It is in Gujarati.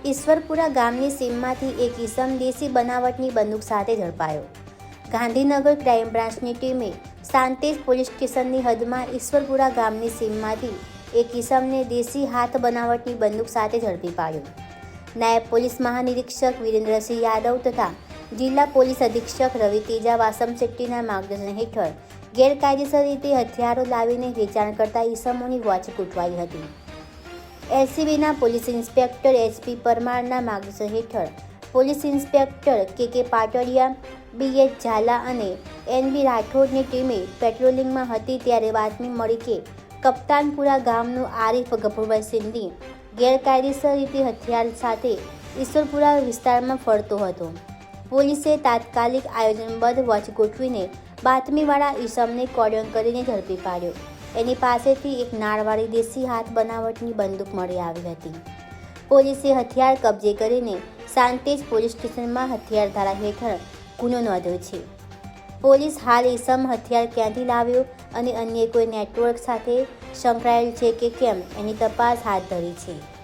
ઈશ્વરપુરા ગામની સીમમાંથી એક ઈસમ દેશી બનાવટની બંદૂક સાથે ઝડપાયો. ગાંધીનગર ક્રાઇમ બ્રાન્ચની ટીમે સાંતેજ પોલીસ સ્ટેશનની હદમાં ઈશ્વરપુરા ગામની સીમમાંથી એક ઈસમને દેશી હાથ બનાવટની બંદૂક સાથે ઝડપી પાડ્યો. નાયબ પોલીસ મહાનિરીક્ષક વિરેન્દ્રસિંહ યાદવ તથા જિલ્લા પોલીસ અધિક્ષક રવિ તેજા વાસમ શેટ્ટીના માર્ગદર્શન હેઠળ ગેરકાયદેસર રીતે હથિયારો લાવીને વેચાણ કરતા ઈસમોની વોચ ગોઠવાઈ હતી. એલસીબીના પોલીસ ઇન્સ્પેક્ટર એચપી પરમારના માર્ગદર્શન હેઠળ પોલીસ ઇન્સ્પેક્ટર કે કે પાટડિયા, બી એચ ઝાલા અને એન બી રાઠોડની ટીમે પેટ્રોલિંગમાં હતી ત્યારે બાતમી મળી કે કપ્તાનપુરા ગામનું આરીફ ગફુરભાઈ સિંધી ગેરકાયદેસર રીતે હથિયાર સાથે ઈશ્વરપુરા વિસ્તારમાં ફરતો હતો. પોલીસે તાત્કાલિક આયોજનબદ્ધ વોચ ગોઠવીને બાતમીવાળા ઈસમને કોડન કરીને ઝડપી પાડ્યો. એની પાસેથી એક નાળવાળી દેશી હાથ બનાવટની બંદૂક મળી આવી હતી. પોલીસે હથિયાર કબજે કરીને સાંતેજ પોલીસ સ્ટેશનમાં હથિયાર ધારા હેઠળ ગુનો નોંધ્યો છે. પોલીસ હાલ ઈસમ હથિયાર ક્યાંથી લાવ્યો અને અન્ય કોઈ નેટવર્ક સાથે સંકળાયેલ છે કે કેમ એની તપાસ હાથ ધરી છે.